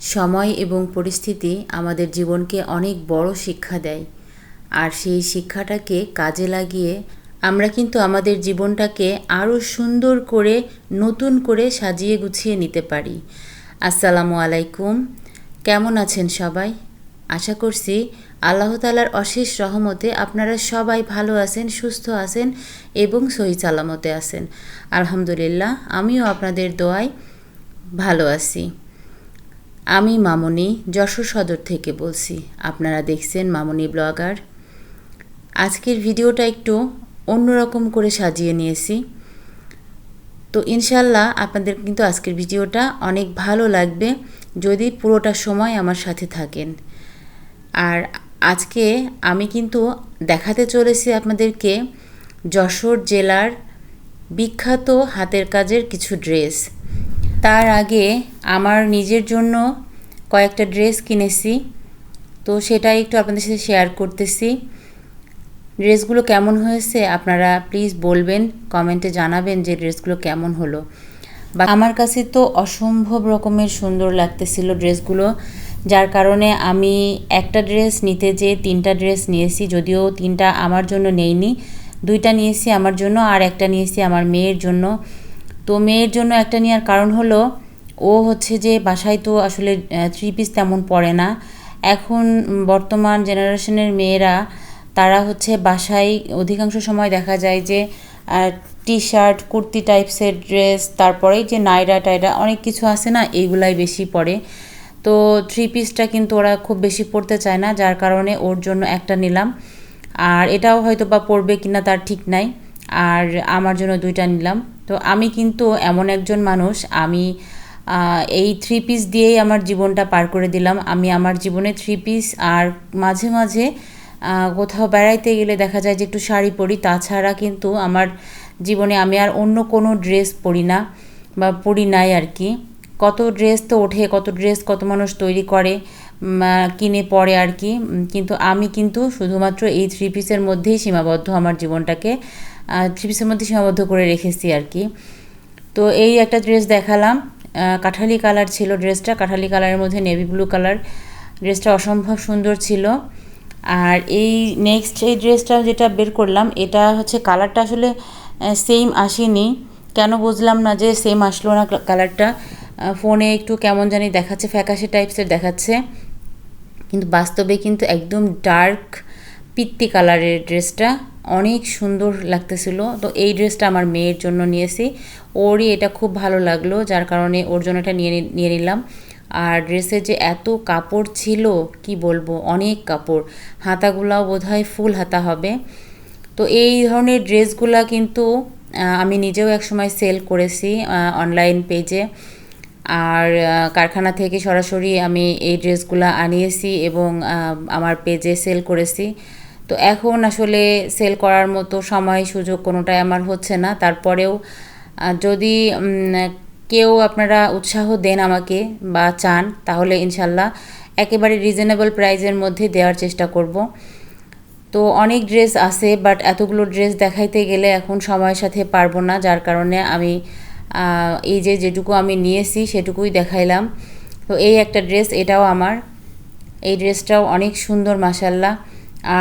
সময় এবং পরিস্থিতি আমাদের জীবনকে অনেক বড় শিক্ষা দেয়। আর সেই শিক্ষাটাকে কাজে লাগিয়ে আমরা কিন্তু আমাদের জীবনটাকে আরও সুন্দর করে, নতুন করে সাজিয়ে গুছিয়ে নিতে পারি। আসসালামু আলাইকুম। কেমন আছেন সবাই? আশা করছি আল্লাহ তালার অশেষ রহমতে আপনারা সবাই ভালো আছেন, সুস্থ আছেন এবং সহি সালামতে আছেন। আলহামদুলিল্লাহ, আমিও আপনাদের দোয়ায় ভালো আছি। আমি মামনি যশোর সদর থেকে বলছি। আপনারা দেখছেন মামনি ব্লগার। আজকের ভিডিওটা একটু অন্যরকম করে সাজিয়ে নিয়েছি। তো ইনশাল্লাহ আপনাদের কিন্তু আজকের ভিডিওটা অনেক ভালো লাগবে যদি পুরোটা সময় আমার সাথে থাকেন। আর আজকে আমি কিন্তু দেখাতে চলেছি আপনাদেরকে যশোর জেলার বিখ্যাত হাতের কাজের কিছু ড্রেস। তার আগে আমার নিজের জন্য কয়েকটা ড্রেস কিনেছি। তো সেটাই একটু আপনাদের সাথে শেয়ার করতেছি। ড্রেসগুলো কেমন হয়েছে আপনারা প্লিজ বলবেন কমেন্টে জানাবেন যে ড্রেসগুলো কেমন হলো। বা আমার কাছে তো অসম্ভব রকমের সুন্দর লাগতেছিল ড্রেসগুলো, যার কারণে আমি একটা ড্রেস নিতে যে তিনটা ড্রেস নিয়েছি, যদিও তিনটা আমার জন্য নেইনি। দুইটা নিয়েছি আমার জন্য আর একটা নিয়েছি আমার মেয়ের জন্য। তো মেয়ের জন্য একটা নেওয়ার কারণ হলো, ও হচ্ছে যে বাসায় তো আসলে থ্রি পিস তেমন পরে না। এখন বর্তমান জেনারেশনের মেয়েরা, তারা হচ্ছে বাসায় অধিকাংশ সময় দেখা যায় যে টি শার্ট কুর্তি টাইপসের ড্রেস তারপরেই যে নাইরা টাইরা অনেক কিছু আছে না, এইগুলাই বেশি পরে। তো থ্রি পিসটা কিন্তু ওরা খুব বেশি পরতে চায় না, যার কারণে ওর জন্য একটা নিলাম। আর এটাও হয়তো বা পরবে কিনা তার ঠিক নাই। আর আমার জন্য দুইটা নিলাম। তো আমি কিন্তু এমন একজন মানুষ, আমি এই থ্রি পিস দিয়েই আমার জীবনটা পার করে দিলাম। আমি আমার জীবনে থ্রি পিস আর মাঝে মাঝে কোথাও বেড়াইতে গেলে দেখা যায় যে একটু শাড়ি পরি। তাছাড়া কিন্তু আমার জীবনে আমি আর অন্য কোনো ড্রেস পরি না বা পরি নাই আর কি। কত ড্রেস তো ওঠে, কত ড্রেস কত মানুষ তৈরি করে কিনে পরে আর কি। কিন্তু আমি কিন্তু শুধুমাত্র এই থ্রি পিসের মধ্যেই সীমাবদ্ধ আমার জীবনটাকে। থ্রি পিসের মধ্যে সীমাবদ্ধ করে রেখেছি আর কি। তো এই একটা ড্রেস দেখালাম। কাঠালি কালার ছিল ড্রেসটা কাঠালি কালারের মধ্যে নেভি ব্লু কালার ড্রেসটা অসম্ভব সুন্দর ছিল। আর এই নেক্সট এই ড্রেসটা যেটা বের করলাম, এটা হচ্ছে কালারটা আসলে সেম আসেনি। কেন বুঝলাম না যে সেম আসলো না কালারটা ফোনে একটু কেমন জানি দেখাচ্ছে, ফ্যাকাশে টাইপসের দেখাচ্ছে। কিন্তু বাস্তবে কিন্তু একদম ডার্ক পিত্তি কালারের ড্রেসটা অনেক সুন্দর লাগতেছিল। তো এই ড্রেসটা আমার মেয়ের জন্য নিয়েছি। ওরই এটা খুব ভালো লাগল, যার কারণে ওর জন্য এটা নিয়ে নিয়ে নিলাম। আর ড্রেসের যে এত কাপড় ছিল, কি বলব, অনেক কাপড়। হাতাগুলাও বোধহয় ফুল হাতা হবে। তো এই ধরনের ড্রেসগুলা কিন্তু আমি নিজেও একসময় সেল করেছি অনলাইন পেজে। আর কারখানা থেকে সরাসরি আমি এই ড্রেসগুলো আনিয়েছি এবং আমার পেজে সেল করেছি। তো এখন আসলে সেল করার মতো সময় সুযোগ কোনোটাই আমার হচ্ছে না। তারপরেও যদি কেউ আপনারা উৎসাহ দেন আমাকে বা চান, তাহলে ইনশাল্লাহ একেবারে রিজনেবল প্রাইজের মধ্যে দেওয়ার চেষ্টা করব। তো অনেক ড্রেস আছে বাট এতগুলো ড্রেস দেখাইতে গেলে এখন সময়ের সাথে পারব না। যার কারণে আমি এই যে যেটুকু আমি নিয়েছি, সেটুকুই দেখাইলাম। তো এই একটা ড্রেস এটাও আমার। এই ড্রেসটাও অনেক সুন্দর মাসাল্লাহ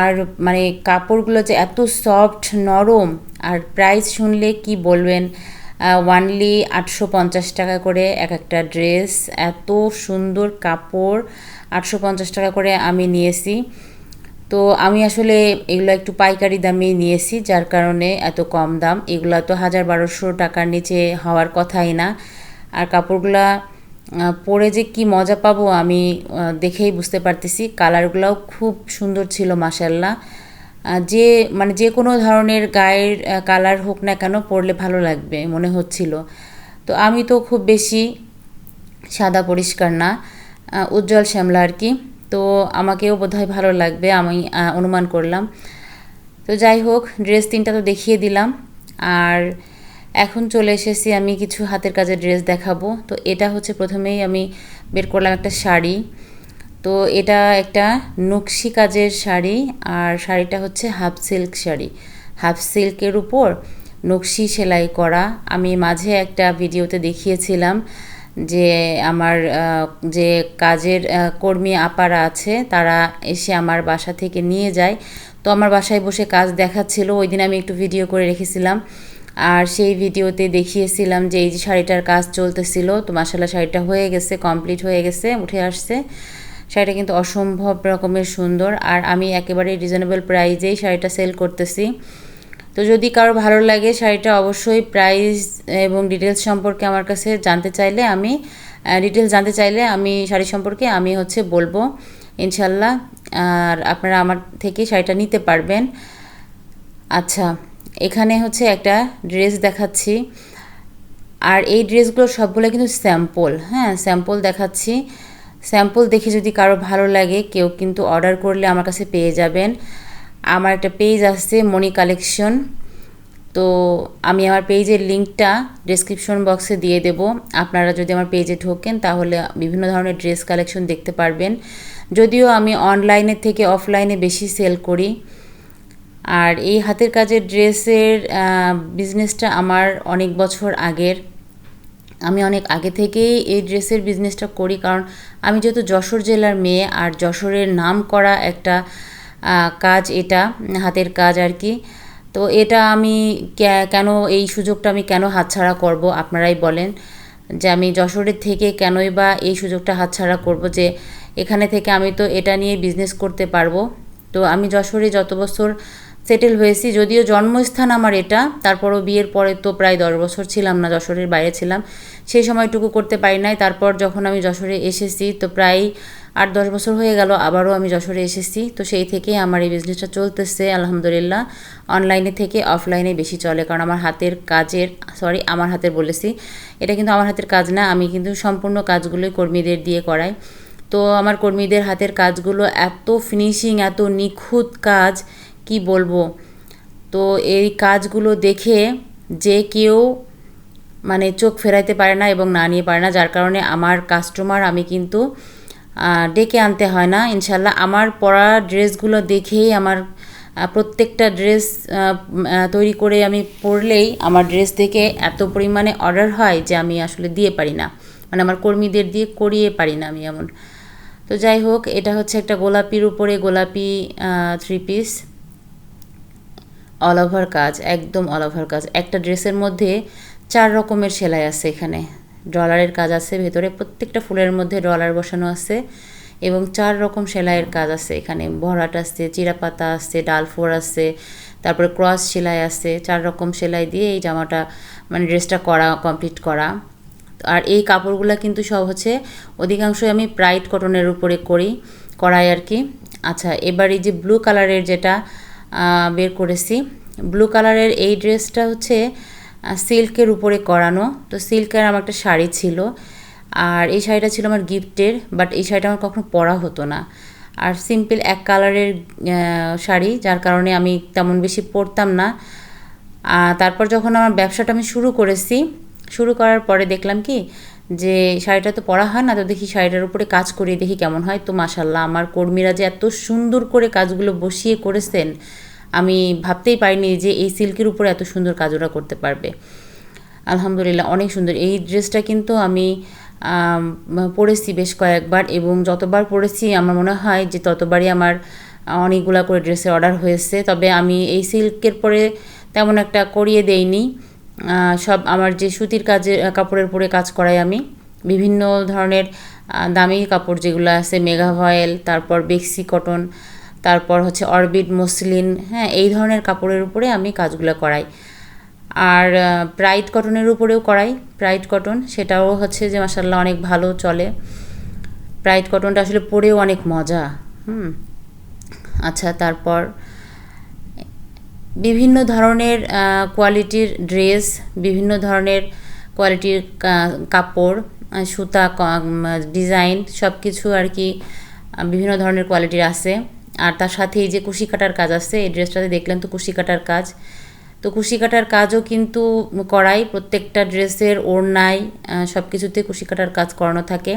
আর মানে কাপড়গুলো যে এত সফট নরম, আর প্রাইস শুনলে কি বলবেন? ওয়ানলি আটশো পঞ্চাশ টাকা করে এক একটা ড্রেস এত সুন্দর কাপড়, আটশো পঞ্চাশ টাকা করে আমি নিয়েছি। তো আমি আসলে এগুলো একটু পাইকারি দামে নিয়েছি, যার কারণে এত কম দাম। এগুলো তো হাজার বারোশো টাকার নিচে হওয়ার কথাই না। আর কাপড়গুলা পরে যে কি মজা পাবো আমি দেখেই বুঝতে পারতেছি। কালারগুলোও খুব সুন্দর ছিল মাসাল্লাহ যে মানে যে কোনো ধরনের গায়ের কালার হোক না কেন পরলে ভালো লাগবে, মনে হচ্ছিল। তো আমি তো খুব বেশি সাদা পরিষ্কার না উজ্জ্বল শ্যামলা আর কি। তো আমাকেও বোধহয় ভালো লাগবে, আমি অনুমান করলাম। তো যাই হোক, ড্রেস তিনটা তো দেখিয়ে দিলাম। আর এখন চলে এসেছি আমি কিছু হাতের কাজের ড্রেস দেখাবো। তো এটা হচ্ছে প্রথমেই আমি বের করলাম একটা শাড়ি। তো এটা একটা নকশি কাজের শাড়ি আর শাড়িটা হচ্ছে হাফ সিল্ক শাড়ি। হাফ সিল্কের উপর নকশি সেলাই করা। আমি মাঝে একটা ভিডিওতে দেখিয়েছিলাম যে আমার যে কাজের কর্মী আপারা আছে, তারা এসে আমার বাসা থেকে নিয়ে যায়। তো আমার বাসায় বসে কাজ দেখাচ্ছিল। ওই দিন আমি একটু ভিডিও করে রেখেছিলাম। আর সেই ভিডিওতে দেখিয়েছিলাম যে এই যে শাড়িটার কাজ চলতেছিল, তো মাসাল্লাহ শাড়িটা হয়ে গেছে কমপ্লিট হয়ে গেছে, উঠে আসছে। শাড়িটা কিন্তু অসম্ভব রকমের সুন্দর, আর আমি একেবারে রিজনেবল প্রাইজেই শাড়িটা সেল করতেছি। তো যদি কারও ভালো লাগে শাড়িটা অবশ্যই প্রাইস এবং ডিটেলস সম্পর্কে আমার কাছে জানতে চাইলে আমি ডিটেলস জানতে চাইলে আমি শাড়ি সম্পর্কে আমি হচ্ছে বলব ইনশাল্লাহ আর আপনারা আমার থেকে শাড়িটা নিতে পারবেন। আচ্ছা। এখানে হচ্ছে একটা ড্রেস দেখাচ্ছি। আর এই ড্রেসগুলো সবগুলো কিন্তু স্যাম্পল হ্যাঁ স্যাম্পল দেখাচ্ছি। স্যাম্পল দেখে যদি কারও ভালো লাগে, কেউ কিন্তু অর্ডার করলে আমার কাছে পেয়ে যাবেন। আমার একটা পেজ আসছে মনি কালেকশন। তো আমি আমার পেজের লিঙ্কটা ডেসক্রিপশন বক্সে দিয়ে দেব। আপনারা যদি আমার পেজে ঢোকেন, তাহলে বিভিন্ন ধরনের ড্রেস কালেকশন দেখতে পারবেন। যদিও আমি অনলাইনের থেকে অফলাইনে বেশি সেল করি। আর এই হাতের কাজের ড্রেসের বিজনেসটা আমার অনেক বছর আগের। আমি অনেক আগে থেকেই এই ড্রেসের বিজনেসটা করি, কারণ আমি যেহেতু যশোর জেলার মেয়ে, আর যশোরের নাম করা একটা কাজ এটা, হাতের কাজ আর কি। তো এটা আমি কেন এই সুযোগটা আমি কেন হাতছাড়া করব, আপনারাই বলেন। যে আমি যশোরের থেকে কেনই বা এই সুযোগটা হাতছাড়া করব, যে এখানে থেকে আমি তো এটা নিয়ে বিজনেস করতে পারব। তো আমি যশোরে যত বছর সেটেল হয়েছি, যদিও জন্মস্থান আমার এটা, তারপরও বিয়ের পরে তো প্রায় দশ বছর ছিলাম না, যশোরের বাইরে ছিলাম। সেই সময়টুকু করতে পারি নাই, তারপর যখন আমি যশোরে এসেছি, তো প্রায় আট দশ বছর হয়ে গেল, আবারও আমি যশোরে এসেছি। তো সেই থেকে আমার এই বিজনেসটা চলতেছে, আলহামদুলিল্লাহ। অনলাইনে থেকে অফলাইনে বেশি চলে, কারণ আমার হাতের কাজের সরি আমার হাতের বলেছি। এটা কিন্তু আমার হাতের কাজ না, আমি কিন্তু সম্পূর্ণ কাজগুলোই কর্মীদের দিয়ে করাই। তো আমার কর্মীদের হাতের কাজগুলো এত ফিনিশিং এত নিখুঁত কাজ কি বলব? তো এই কাজগুলো দেখে যে কেউ মানে চোখ ফেরাইতে পারে না এবং না নিয়ে পারে না, যার কারণে আমার কাস্টমার আমি কিন্তু ডেকে আনতে হয় না। ইনশাল্লাহ আমার পরা ড্রেসগুলো দেখেই আমার প্রত্যেকটা ড্রেস তৈরি করে আমি পরলেই আমার ড্রেস থেকে এত পরিমাণে অর্ডার হয় যে আমি আসলে দিয়ে পারি না। মানে আমার কর্মীদের দিয়ে করিয়ে পারি না আমি এমন। তো যাই হোক, এটা হচ্ছে একটা গোলাপির উপরে গোলাপি থ্রি পিস অল ওভার কাজ, একদম অল ওভার কাজ। একটা ড্রেসের মধ্যে চার রকমের সেলাই আছে এখানে। ডলারের কাজ আছে, ভেতরে প্রত্যেকটা ফুলের মধ্যে ডলার বসানো আছে এবং চার রকম সেলাইয়ের কাজ আছে এখানে। ভরাট আছে, চিরাপাতা আছে ডালফোর আছে, তারপরে ক্রস সেলাই আছে, চার রকম সেলাই দিয়ে এই জামাটা মানে ড্রেসটা করা কমপ্লিট করা। আর এই কাপড়গুলো কিন্তু সব হচ্ছে অধিকাংশই আমি প্রাইড কটনের উপরে করি, করাই আর কি। আচ্ছা এবার এই যে ব্লু কালারের যেটা বের করেছি। ব্লু কালারের এই ড্রেসটা হচ্ছে সিল্কের উপরে করানো। তো সিল্কের আমার একটা শাড়ি ছিল। আর এই শাড়িটা ছিল আমার গিফটের বাট এই শাড়িটা আমার কখনো পরা হতো না। আর সিম্পল এক কালারের শাড়ি, যার কারণে আমি তেমন বেশি পরতাম না। তারপর যখন আমার ব্যবসাটা আমি শুরু করেছি, শুরু করার পরে দেখলাম কি যে শাড়িটা তো পরা হয় না, তো দেখি শাড়িটার উপরে কাজ করিয়ে দেখি কেমন হয়। তো মাসাল্লাহ আমার কর্মীরা যে এত সুন্দর করে কাজগুলো বসিয়ে করেছেন, আমি ভাবতেই পারিনি যে এই সিল্কের উপরে এত সুন্দর কাজ ওরা করতে পারবে। আলহামদুলিল্লাহ, অনেক সুন্দর। এই ড্রেসটা কিন্তু আমি, পরেছি বেশ কয়েকবার এবং যতবার পরেছি আমার মনে হয় যে ততবারই আমার অনেকগুলা করে ড্রেসের অর্ডার হয়েছে। তবে আমি এই সিল্কের পরে তেমন একটা করিয়ে দেইনি। সব আমার যে সুতির কাজে কাপড়ের পরে কাজ করাই আমি। বিভিন্ন ধরনের দামি কাপড় যেগুলো আছে, মেগা ভয়েল, তারপর বেক্সি কটন, তারপর হচ্ছে অরবিট মসলিন হ্যাঁ এই ধরনের কাপড়ের উপরে আমি কাজগুলো করাই। আর প্রাইড কটনের উপরেও করাই। প্রাইড কটন, সেটাও হচ্ছে যে মাসাল্লাহ অনেক ভালো চলে। প্রাইড কটনটা আসলে পরেও অনেক মজা। হুম। আচ্ছা তারপর বিভিন্ন ধরনের কোয়ালিটির ড্রেস বিভিন্ন ধরনের কোয়ালিটির কাপড় সুতা ডিজাইন সব কিছু আর কি বিভিন্ন ধরনের কোয়ালিটির আছে। আর তার সাথে এই যে কুশি কাটার কাজ আছে, এই ড্রেসটাতে দেখলেন তো কুশি কাটার কাজ। তো কুশি কাটার কাজও কিন্তু করাই, প্রত্যেকটা ড্রেসের ওড়নায় সব কিছুতে কুশি কাটার কাজ করানো থাকে।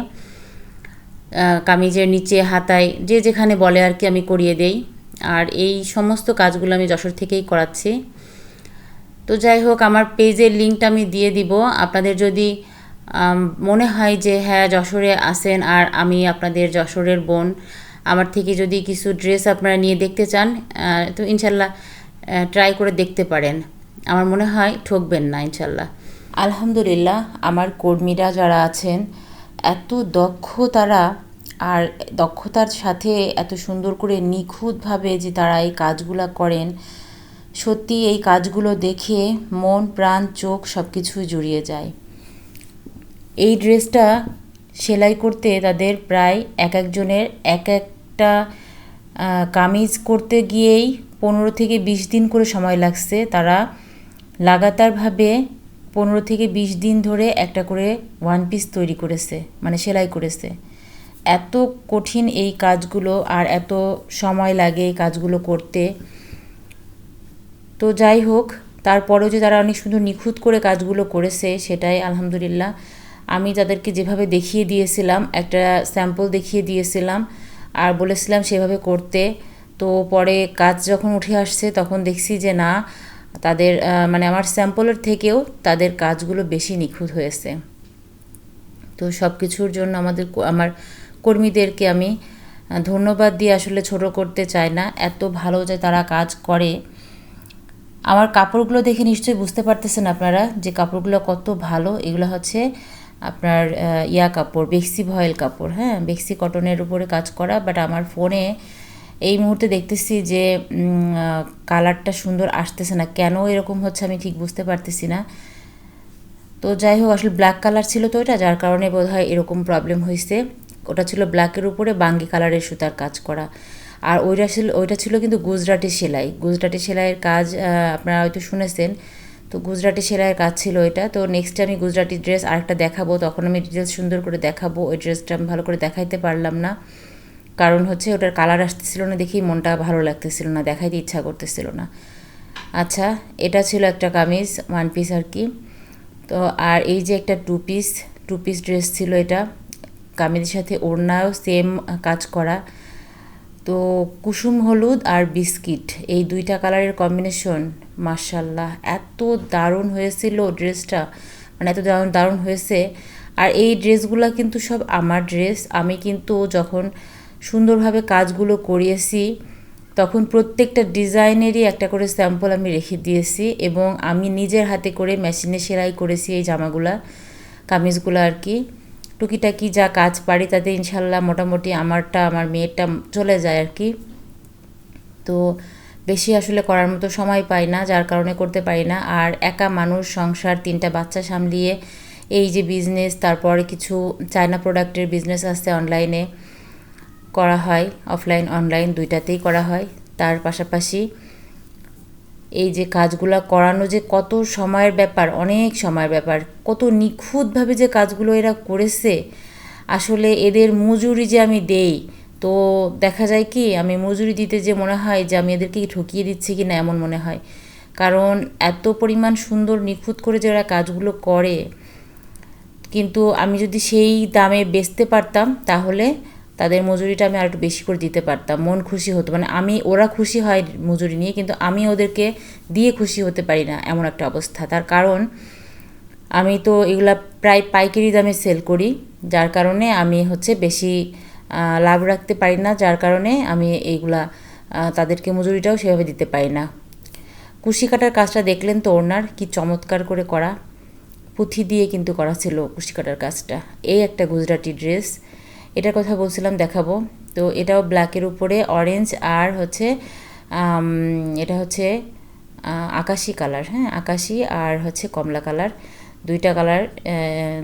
কামিজের নিচে, হাতায়, যে যেখানে বলে আর কি আমি করিয়ে দেই। আর এই সমস্ত কাজগুলো আমি যশোর থেকেই করাচ্ছি। তো যাই হোক, আমার পেজের লিঙ্কটা আমি দিয়ে দিব। আপনাদের যদি মনে হয় যে হ্যাঁ যশোরে আসেন আর আমি আপনাদের যশোরের বোন, আমার থেকে যদি কিছু ড্রেস আপনারা নিয়ে দেখতে চান তো ইনশাল্লাহ ট্রাই করে দেখতে পারেন। আমার মনে হয় ঠকবেন না, ইনশাল্লাহ। আলহামদুলিল্লাহ, আমার কর্মীরা যারা আছেন, এত দক্ষ তারা আর দক্ষতার সাথে এত সুন্দর করে নিখুঁতভাবে যে তারা এই কাজগুলো করেন, সত্যি এই কাজগুলো দেখে মন, প্রাণ, চোখ সব কিছুই জুড়িয়ে যায়। এই ড্রেসটা সেলাই করতে তাদের প্রায় এক একজনের এক একটা কামিজ করতে গিয়েই পনেরো থেকে বিশ দিন করে সময় লাগছে। তারা লাগাতারভাবে পনেরো থেকে বিশ দিন ধরে একটা করে ওয়ান পিস তৈরি করেছে মানে সেলাই করেছে। এত কঠিন এই কাজগুলো আর এত সময় লাগে এই কাজগুলো করতে। তো যাই হোক, তারপরেও যে তারা অনেক সুন্দর নিখুঁত করে কাজগুলো করেছে, সেটাই আলহামদুলিল্লাহ। আমি তাদেরকে যেভাবে দেখিয়ে দিয়েছিলাম, একটা স্যাম্পল দেখিয়ে দিয়েছিলাম আর বলেছিলাম সেভাবে করতে। তো পরে কাজ যখন উঠে আসছে, তখন দেখছি যে না, তাদের মানে আমার স্যাম্পলের থেকেও তাদের কাজগুলো বেশি নিখুঁত হয়েছে। তো সব কিছুর জন্য আমাদের আমার কর্মীদেরকে আমি ধন্যবাদ দিয়ে আসলে ছোট করতে চাই না। এত ভালো যে তারা কাজ করে। আমার কাপড়গুলো দেখে নিশ্চয়ই বুঝতে পারতেছেন আপনারা যে কাপড়গুলো কত ভালো। এগুলো হচ্ছে আপনার ইয়া কাপড়, বেক্সি ভয়েল কাপড় হ্যাঁ? বেক্সি কটনের উপরে কাজ করা বাট আমার ফোনে এই মুহূর্তে দেখতেছি যে কালারটা সুন্দর আসতেছে না। কেন এরকম হচ্ছে আমি ঠিক বুঝতে পারতেছি না। তো যাই হোক, আসলে ব্ল্যাক কালার ছিল তো ওইটা যার কারণে বোধহয় এরকম প্রবলেম হয়েছে। ওটা ছিল ব্ল্যাকের উপরে বাঙ্গি কালারের সুতার কাজ করা। আর ওইটা ছিল ওইটা ছিল কিন্তু গুজরাটি সেলাই। গুজরাটি সেলাইয়ের কাজ আপনারা হয়তো শুনেছেন। তো গুজরাটি সেলাইয়ের কাজ ছিল এটা। তো নেক্সট আমি গুজরাটি ড্রেস আরেকটা দেখাবো। তখন আমি ডিটেলস সুন্দর করে দেখাবো। ওই ড্রেসটা আমি ভালো করে দেখাইতে পারলাম না। কারণ হচ্ছে ওটার কালার আসতেছিল না দেখেই মনটা ভালো লাগতেছিল না, দেখাইতে ইচ্ছা করতেছিল না। আচ্ছা এটা ছিল একটা কামিজ ওয়ান পিস আর কি। তো আর এই যে একটা two piece two piece dress ছিল এটা। কামিজের সাথে ওড়নাও সেম কাজ করা। তো কুসুম, হলুদ আর বিস্কিট, এই দুইটা কালারের কম্বিনেশন মার্শাল্লাহ এত দারুণ হয়েছিল ড্রেসটা মানে এত দারুণ দারুণ হয়েছে। আর এই ড্রেসগুলো কিন্তু সব আমার ড্রেস আমি কিন্তু যখন সুন্দরভাবে কাজগুলো করিয়েছি, তখন প্রত্যেকটা ডিজাইনেরই একটা করে স্যাম্পল আমি রেখে দিয়েছি এবং আমি নিজের হাতে করে মেশিনে সেলাই করেছি এই জামাগুলা, কামিজগুলো আর কি। টুকিটাকি যা কাজ পারি, তাতে ইনশাল্লাহ মোটামুটি আমারটা, আমার মেয়েরটা চলে যায় আর কি। তো বেশি আসলে করার মতো সময় পাই না, যার কারণে করতে পারি না। আর একা মানুষ, সংসার, তিনটা বাচ্চা সামলিয়ে এই যে বিজনেস তারপরে কিছু চায়না প্রোডাক্টের বিজনেস আছে অনলাইনে করা হয় অফলাইন অনলাইন দুইটাতেই করা হয়। তার পাশাপাশি এই যে কাজগুলো করানো যে কত সময়ের ব্যাপার, অনেক সময়ের ব্যাপার, কত নিখুঁতভাবে যে কাজগুলো এরা করেছে, আসলে এদের মজুরি যে আমি দেই, তো দেখা যায় কি, আমি মজুরি দিতে যে মনে হয় যে আমি এদেরকে ঠকিয়ে দিচ্ছি কি না এমন মনে হয়। কারণ এত পরিমাণ সুন্দর নিখুঁত করে যে এরা কাজগুলো করে, কিন্তু আমি যদি সেই দামে বেচতে পারতাম, তাহলে তাদের মজুরিটা আমি আর একটু বেশি করে দিতে পারতাম, মন খুশি হতো। মানে আমি, ওরা খুশি হয় মজুরি নিয়ে, কিন্তু আমি ওদেরকে দিয়ে খুশি হতে পারি না এমন একটা অবস্থা। তার কারণ, আমি তো এগুলা প্রায় পাইকারি দামে সেল করি, যার কারণে আমি হচ্ছে বেশি লাভ রাখতে পারি না, যার কারণে আমি এইগুলা তাদেরকে মজুরিটাও সেভাবে দিতে পারি না। কুশি কাটার কাজটা দেখলেন তো ওনার, কি চমৎকার করে করা। পুঁথি দিয়ে কিন্তু করা ছিল কুশি কাটার কাজটা। এই একটা গুজরাটি ড্রেস। এটার কথা বলছিলাম, দেখাবো। তো এটাও ব্ল্যাকের উপরে অরেঞ্জ আর হচ্ছে এটা হচ্ছে আকাশি কালার হ্যাঁ আকাশি আর হচ্ছে কমলা কালার দুইটা কালার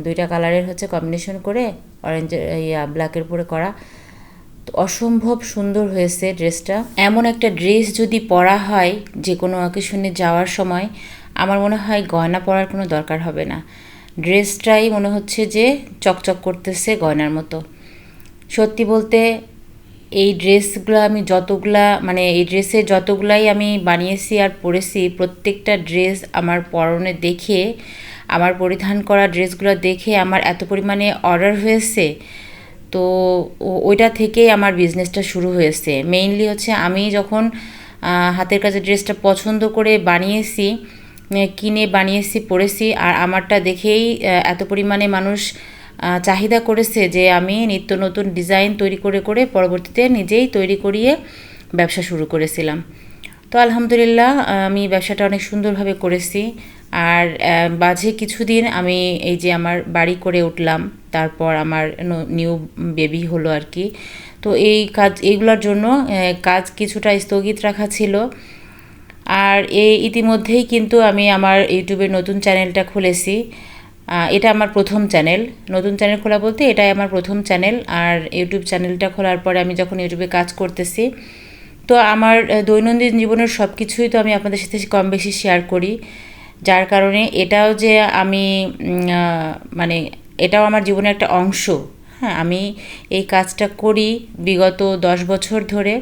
দুইটা কালারের হচ্ছে কম্বিনেশন করে অরেঞ্জ ইয়া ব্ল্যাকের উপরে করা। তো অসম্ভব সুন্দর হয়েছে ড্রেসটা। এমন একটা ড্রেস যদি পরা হয় যে কোনো অকেশনে যাওয়ার সময়, আমার মনে হয় গয়না পরার কোনো দরকার হবে না। ড্রেসটাই মনে হচ্ছে যে চকচক করতেছে গয়নার মতো। সত্যি বলতে এই ড্রেসগুলো আমি যতগুলা মানে এই ড্রেসে যতগুলাই আমি বানিয়েছি আর পরেছি, প্রত্যেকটা ড্রেস আমার পরনে দেখে, আমার পরিধান করা ড্রেসগুলো দেখে আমার এত পরিমাণে অর্ডার হয়েছে। তো ওইটা থেকেই আমার বিজনেসটা শুরু হয়েছে। মেইনলি হচ্ছে আমি যখন হাতের কাছে ড্রেসটা পছন্দ করে বানিয়েছি, কিনে বানিয়েছি, পরেছি, আর আমারটা দেখেই এত পরিমাণে মানুষ চাহিদা করেছে যে আমি নিত্য নতুন ডিজাইন তৈরি করে করে পরবর্তীতে নিজেই তৈরি করিয়ে ব্যবসা শুরু করেছিলাম। তো আলহামদুলিল্লাহ আমি ব্যবসাটা অনেক সুন্দরভাবে করেছি। আর মাঝে কিছুদিন আমি এই যে আমার বাড়ি করে উঠলাম, তারপর আমার নিউ বেবি হলো আর কি। তো এই কাজ, এইগুলোর জন্য কাজ কিছুটা স্থগিত রাখা ছিল। আর এই ইতিমধ্যেই কিন্তু আমি আমার ইউটিউবের নতুন চ্যানেলটা খুলেছি। এটা আমার প্রথম চ্যানেল। নতুন চ্যানেল খোলা বলতে এটাই আমার প্রথম চ্যানেল। আর ইউটিউব চ্যানেলটা খোলার পরে আমি যখন ইউটিউবে কাজ করতেছি, তো আমার দৈনন্দিন জীবনের সব কিছুই তো আমি আপনাদের সাথে কম বেশি শেয়ার করি। যার কারণে এটাও যে আমি মানে এটাও আমার জীবনের একটা অংশ। হ্যাঁ আমি এই কাজটা করি বিগত দশ বছর ধরে।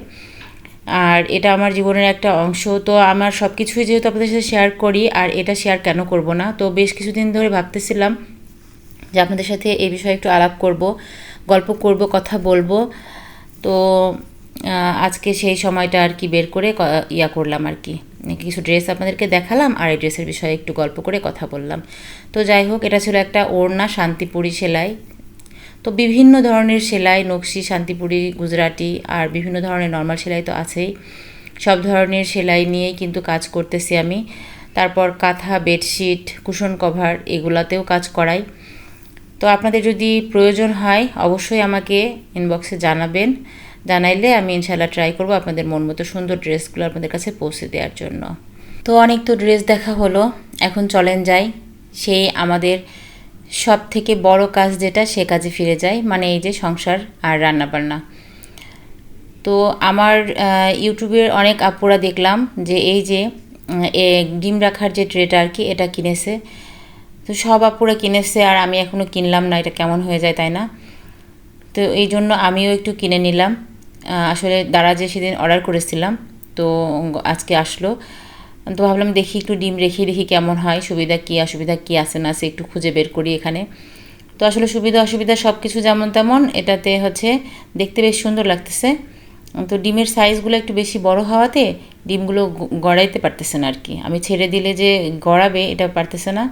আর এটা আমার জীবনের একটা অংশ। তো আমার সব কিছুই যেহেতু আপনাদের সাথে শেয়ার করি, আর এটা শেয়ার কেন করব না? তো বেশ কিছুদিন ধরে ভাবতেছিলাম যে আপনাদের সাথে এই বিষয়ে একটু আলাপ করব, গল্প করব, কথা বলব। তো আজকে সেই সময়টা আর কি বের করে ইয়া করলাম আর কি। কিছু ড্রেস আপনাদেরকে দেখালাম, আর এই ড্রেসের বিষয়ে একটু গল্প করে কথা বললাম। তো যাই হোক, এটা ছিল একটা ওড়না শান্তিপুরি সেলাই। তো বিভিন্ন ধরনের সেলাই, নকশি, শান্তিপুরি, গুজরাটি আর বিভিন্ন ধরনের নর্মাল সেলাই তো আছেই। সব ধরনের সেলাই নিয়েই কিন্তু কাজ করতেছি আমি। তারপর কাঁথা বেডশিট কুশন কভার এগুলাতেও কাজ করাই। তো আপনাদের যদি প্রয়োজন হয়, অবশ্যই আমাকে ইনবক্সে জানাবেন। জানাইলে আমি ইনশাল্লাহ ট্রাই করব আপনাদের মন মতো সুন্দর ড্রেসগুলো আপনাদের কাছে পৌঁছে দেওয়ার জন্য। তো অনেক তো ড্রেস দেখা হলো, এখন চলেন যাই। সেই আমাদের সব থেকে বড় কাজ যেটা, সে কাজে ফিরে যায় মানে এই যে সংসার আর রান্নাবান্না। তো আমার ইউটিউবের অনেক আপুরা দেখলাম যে এই যে ডিম রাখার যে ট্রেটা আর কি, এটা কিনেছে। তো সব আপুরা কিনেছে আর আমি এখনও কিনলাম না, এটা কেমন হয়ে যায় তাই না? তো এই জন্য আমিও একটু কিনে নিলাম। আসলে দ্বারা যে সেদিন অর্ডার করেছিলাম। তো আজকে আসলো। তো ভাবলাম দেখি একটু ডিম রেখে দেখি কেমন হয়, সুবিধা কী, অসুবিধা কী আছে না আছে একটু খুঁজে বের করি এখানে। তো আসলে সুবিধা, অসুবিধা সব কিছু যেমন তেমন, এটাতে হচ্ছে দেখতে বেশ সুন্দর লাগতেছে। তো ডিমের সাইজগুলো একটু বেশি বড় হওয়াতে ডিমগুলো গড়াইতে পারতেছে না আর কি আমি ছেড়ে দিলে যে গড়াবে এটা পারতেছে না।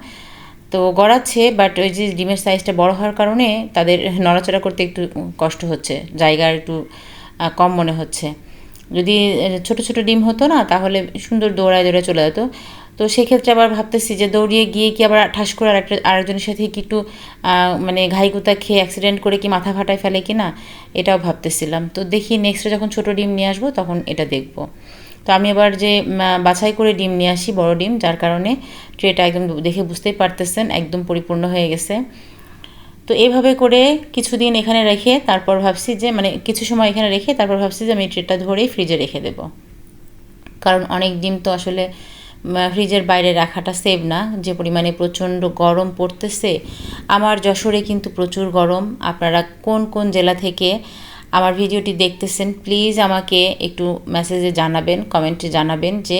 তো গড়াচ্ছে বাট ওই যে ডিমের সাইজটা বড় হওয়ার কারণে তাদের নড়াচড়া করতে একটু কষ্ট হচ্ছে, জায়গা একটু কম মনে হচ্ছে। যদি ছোট ছোট ডিম হতো না, তাহলে সুন্দর দৌড়ায় দৌড়ায় চলে যেত। তো সেক্ষেত্রে আবার ভাবতেছি যে দৌড়িয়ে গিয়ে কি আবার ঠাস করে আরেকটা, আরেকজনের সাথে কি একটু মানে ঘাইকুতা খেয়ে অ্যাক্সিডেন্ট করে কি মাথা ফাটায় ফেলে কি না, এটাও ভাবতেছিলাম। তো দেখি নেক্সটে যখন ছোট ডিম নিয়ে আসব, তখন এটা দেখব। তো আমি আবার যে বাছাই করে ডিম নিয়ে আসি, বড় ডিম, যার কারণে ট্রেটা একদম দেখে বুঝতেই পারতেছেন, একদম পরিপূর্ণ হয়ে গেছে। তো এইভাবে করে কিছুদিন এখানে রেখে তারপর ভাবছি যে মানে কিছু সময় এখানে রেখে তারপর ভাবছি যে আমি ট্রেটা ধরেই ফ্রিজে রেখে দেব। কারণ অনেক ডিম তো আসলে ফ্রিজের বাইরে রাখাটা সেভ না। যে পরিমাণে প্রচণ্ড গরম পড়তেছে, আমার যশোরে কিন্তু প্রচুর গরম। আপনারা কোন কোন জেলা থেকে আমার ভিডিওটি দেখতেছেন প্লিজ আমাকে একটু মেসেজে জানাবেন কমেন্টে জানাবেন যে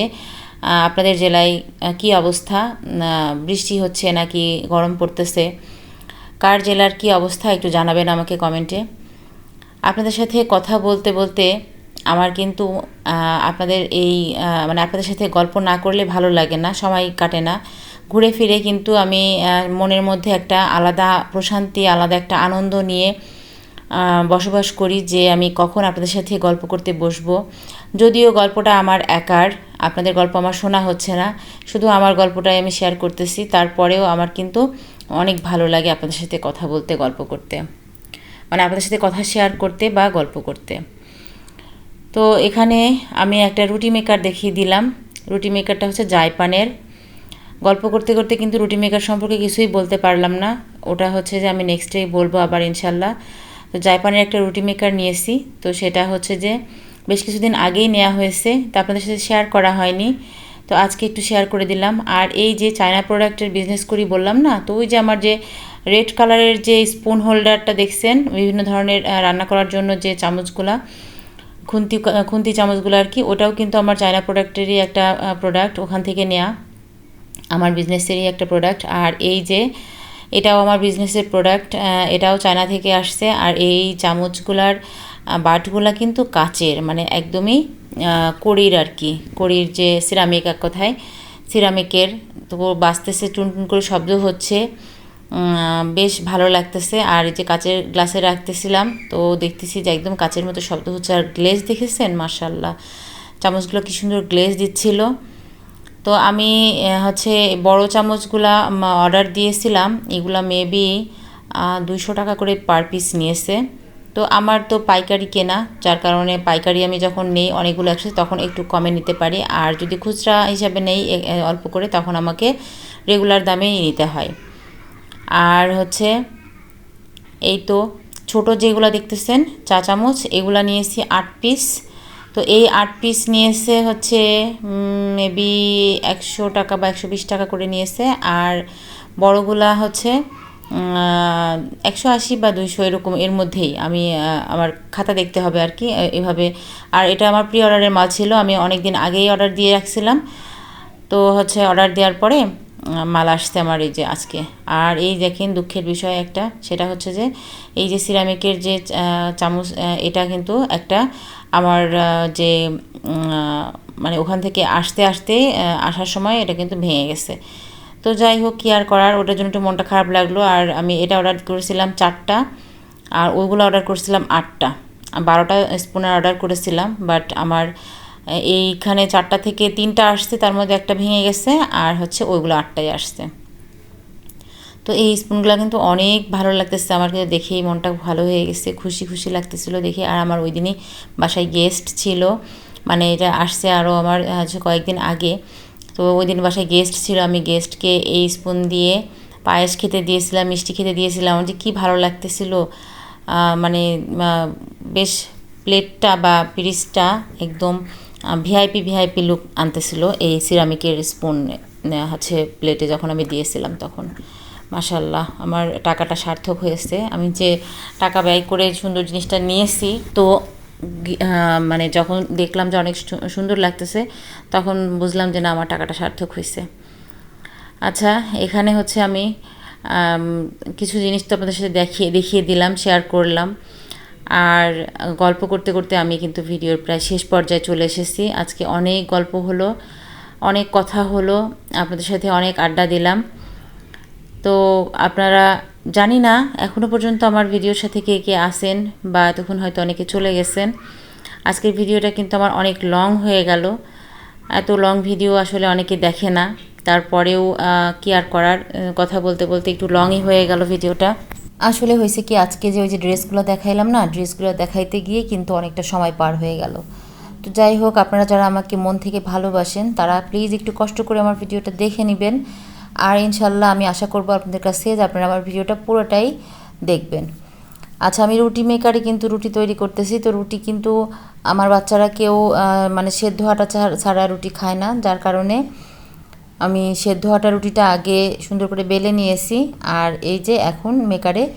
আপনাদের জেলায় কী অবস্থা? বৃষ্টি হচ্ছে নাকি গরম পড়তেছে? কার জেলার কি অবস্থা একটু জানাবেন আমাকে কমেন্টে। আপনাদের সাথে কথা বলতে বলতে আমার কিন্তু আপনাদের এই মানে আপনাদের সাথে গল্প না করলে ভালো লাগে না, সময় কাটে না। ঘুরে ফিরে কিন্তু আমি মনের মধ্যে একটা আলাদা প্রশান্তি, আলাদা একটা আনন্দ নিয়ে বসবাস করি যে আমি কখন আপনাদের সাথে গল্প করতে বসবো। যদিও গল্পটা আমার একার, আপনাদের গল্প আমার শোনা হচ্ছে না, শুধু আমার গল্পটাই আমি শেয়ার করতেছি, তারপরেও আমার কিন্তু অনেক ভালো লাগে আপনাদের সাথে কথা বলতে, গল্প করতে। মানে আপনাদের সাথে কথা শেয়ার করতে বা গল্প করতে। তো এখানে আমি একটা রুটি মেকার দেখিয়ে দিলাম। রুটি মেকারটা হচ্ছে জায়পানের। গল্প করতে করতে কিন্তু রুটি মেকার সম্পর্কে কিছুই বলতে পারলাম না। ওটা হচ্ছে যে আমি নেক্সট ডে বলব আবার ইনশাল্লাহ তো জাইপানের একটা রুটি মেকার নিয়েছি। তো সেটা হচ্ছে যে বেশ কিছুদিন আগেই নেওয়া হয়েছে। তা আপনাদের সাথে শেয়ার করা হয়নি। তো আজকে একটু শেয়ার করে দিলাম। আর এই যে চায়না প্রোডাক্টের বিজনেস করি বললাম না, তো ওই যে আমার যে রেড কালারের যে স্পুন হোল্ডারটা দেখছেন, বিভিন্ন ধরনের রান্না করার জন্য যে চামচগুলা, খুন্তি খুন্তি চামচগুলো আর কি, ওটাও কিন্তু আমার চায়না প্রোডাক্টেরই একটা প্রোডাক্ট ওখান থেকে নেওয়া আমার বিজনেসেরই একটা প্রোডাক্ট আর এই যে এটাও আমার বিজনেসের প্রোডাক্ট এটাও চায়না থেকে আসছে। আর এই চামচগুলার বাটগুলা কিন্তু কাচের মানে একদমই কড়ির আর কি কড়ির যে সিরামিক এক কথায়, সিরামিকের, তো বাঁচতেছে টুন টুন করে শব্দ হচ্ছে। বেশ ভালো লাগতেছে। আর এই যে কাচের গ্লাসে রাখতেছিলাম, তো দেখতেছি যে একদম কাচের মতো শব্দ হচ্ছে। আর গ্লেজ দেখেছেন? মার্শাল্লাহ চামচগুলো কি সুন্দর গ্লেজ দিচ্ছিল। তো আমি হচ্ছে বড় চামচগুলা অর্ডার দিয়েছিলাম। এগুলা মেবি দুইশো টাকা করে পার পিস নিয়েছে। তো আমার তো পাইকারি কেনা, যার কারণে পাইকারি আমি যখন নেই অনেকগুলো একসাথে তখন একটু কমে নিতে পারি। আর যদি খুচরা হিসাবে নেই অল্প করে, তখন আমাকে রেগুলার দামেই নিতে হয়। আর হচ্ছে, এই তো ছোট যেগুলো দেখতেছেন, চা চামচ, এগুলা নিয়েছি আট পিস তো এই আট পিস নিয়েছে হচ্ছে মেবি একশো টাকা বা একশো বিশ টাকা করে নিয়েছে। আর বড়গুলা হচ্ছে একশো আশি বা দুইশো এরকম এর মধ্যেই আমি আমার খাতা দেখতে হবে আর কি এভাবে। আর এটা আমার প্রি অর্ডারের মাল ছিল, আমি অনেক দিন আগেই অর্ডার দিয়ে রাখছিলাম। তো হচ্ছে অর্ডার দেওয়ার পরে মাল আসছে আমার এই যে আজকে। আর এই দেখেন দুঃখের বিষয় একটা, সেটা হচ্ছে যে এই যে সিরামিকের যে চামচ এটা কিন্তু একটা আমার যে মানে ওখান থেকে আসতে আসতে আসার সময় এটা কিন্তু ভেঙে গেছে। তো যাই হোক, কি আর করার? ওটার জন্য একটু মনটা খারাপ লাগল। আর আমি এটা অর্ডার করেছিলাম চারটা, আর ওইগুলো অর্ডার করেছিলাম আটটা। বারোটা স্পুনের অর্ডার করেছিলাম বাট আমার এইখানে চারটা থেকে তিনটা আসছে, তার মধ্যে একটা ভেঙে গেছে, আর হচ্ছে ওইগুলো আটটাই আসছে। তো এই স্পুনগুলো কিন্তু অনেক ভালো লাগতেছে আমার কিন্তু দেখেই মনটা ভালো হয়ে গেছে, খুশি খুশি লাগতেছিল দেখে। আর আমার ওই দিনই বাসায় গেস্ট ছিল মানে এটা আসছে আরও আমার হচ্ছে কয়েকদিন আগে। তো ওই দিন বাসায় গেস্ট ছিল, আমি গেস্টকে এই স্পুন দিয়ে পায়েস খেতে দিয়েছিলাম, মিষ্টি খেতে দিয়েছিলাম। আমার যে কী ভালো লাগতেছিল মানে বেশ প্লেটটা বা পিরিসটা একদম ভিআইপি ভিআইপি লুক আনতেছিল এই সিরামিকের স্পুন হচ্ছে প্লেটে যখন আমি দিয়েছিলাম তখন। মাশাল্লাহ আমার টাকাটা সার্থক হয়েছে। আমি যে টাকা ব্যয় করে সুন্দর জিনিসটা নিয়েছি, তো মানে যখন দেখলাম যে অনেক সুন্দর লাগতেছে, তখন বুঝলাম যে না, আমার টাকাটা সার্থক হয়েছে আচ্ছা এখানে হচ্ছে আমি কিছু জিনিস তো আপনাদের সাথে দেখিয়ে দেখিয়ে দিলাম শেয়ার করলাম। আর গল্প করতে করতে আমি কিন্তু ভিডিওর প্রায় শেষ পর্যায়ে চলে এসেছি। আজকে অনেক গল্প হলো, অনেক কথা হলো, আপনাদের সাথে অনেক আড্ডা দিলাম। তো আপনারা জানি না এখনও পর্যন্ত আমার ভিডিওর সাথে কে কে আসেন বা তখন হয়তো অনেকে চলে গেছেন। আজকের ভিডিওটা কিন্তু আমার অনেক লং হয়ে গেল। এত লং ভিডিও আসলে অনেকে দেখে না। তারপরেও কি আর করার কথা বলতে বলতে একটু লংই হয়ে গেল ভিডিওটা। আসলে হয়েছে কি, আজকে যে ওই যে ড্রেসগুলো দেখাইলাম না, ড্রেসগুলো দেখাইতে গিয়ে কিন্তু অনেকটা সময় পার হয়ে গেল। তো যাই হোক, আপনারা যারা আমাকে মন থেকে ভালোবাসেন, তারা প্লিজ একটু কষ্ট করে আমার ভিডিওটা দেখে নেবেন। আর ইনশাল্লাহ আমি আশা করব আপনাদের কাছে যে আপনারা আমার ভিডিওটা পুরোটাই দেখবেন। আচ্ছা আমি রুটি মেকারে কিন্তু রুটি তৈরি করতেছি। তো রুটি কিন্তু আমার বাচ্চারা কেউ মানে সেদ্ধ আটা ছাড়া- রুটি খায় না। যার কারণে আমি সেদ্ধ আটা রুটিটা আগে সুন্দর করে বেলে নিয়েছি। আর এই যে এখন মেকারে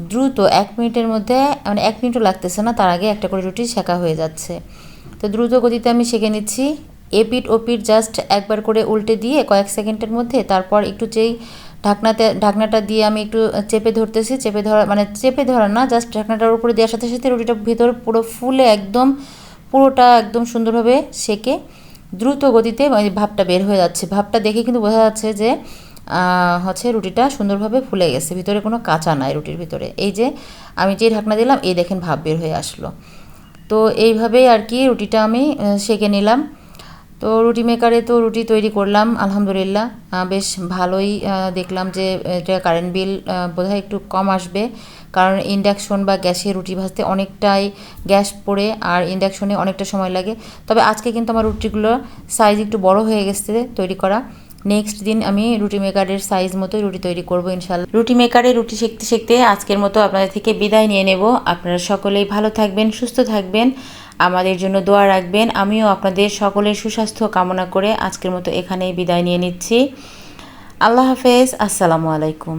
দ্রুত এক মিনিটের মধ্যে মানে এক মিনিটও লাগতেছে না, তার আগে একটা করে রুটি শেখা হয়ে যাচ্ছে। তো দ্রুত গতিতে আমি সেঁকে নিচ্ছি। এপিট ওপিট জাস্ট একবার করে উল্টে দিয়ে কয়েক সেকেন্ডের মধ্যে তারপর একটু যেই ঢাকনাতে, ঢাকনাটা দিয়ে আমি একটু চেপে ধরতেছি, চেপে ধরা মানে চেপে ধরা না জাস্ট ঢাকনাটার উপরে দেওয়ার সাথে সাথে রুটিটা ভেতরে পুরো ফুলে একদম, পুরোটা একদম সুন্দরভাবে সেকে দ্রুত গতিতে ভাবটা বের হয়ে যাচ্ছে। ভাবটা দেখে কিন্তু বোঝা যাচ্ছে যে হচ্ছে রুটিটা সুন্দরভাবে ফুলে গেছে, ভিতরে কোনো কাঁচা নাই রুটির ভিতরে। এই যে আমি যে ঢাকনা দিলাম, এই দেখেন ভাব বের হয়ে আসলো। তো এইভাবেই আর কি রুটিটা আমি সেঁকে নিলাম। তো রুটি মেকারে তো রুটি তৈরি করলাম, আলহামদুলিল্লাহ। বেশ ভালোই দেখলাম যে, এটা কারেন্ট বিল বোধহয় একটু কম আসবে। কারণ ইন্ডাকশন বা গ্যাসে রুটি ভাজতে অনেকটাই গ্যাস পড়ে আর ইন্ডাকশনে অনেকটা সময় লাগে। তবে আজকে কিন্তু আমার রুটিগুলো সাইজ একটু বড় হয়ে গেছে তৈরি করা। নেক্সট দিন আমি রুটি মেকারের সাইজ মতোই রুটি তৈরি করব ইনশাল্লাহ রুটি মেকারে রুটি শিখতে শিখতে আজকের মতো আপনাদের থেকে বিদায় নিয়ে নেব। আপনারা সকলেই ভালো থাকবেন, সুস্থ থাকবেন। আমাদের জন্য দোয়া রাখবেন। আমিও আপনাদের সকলের সুস্বাস্থ্য কামনা করে আজকের মতো এখানেই বিদায় নিয়ে নিচ্ছি। আল্লাহ হাফেজ। আসসালামু আলাইকুম।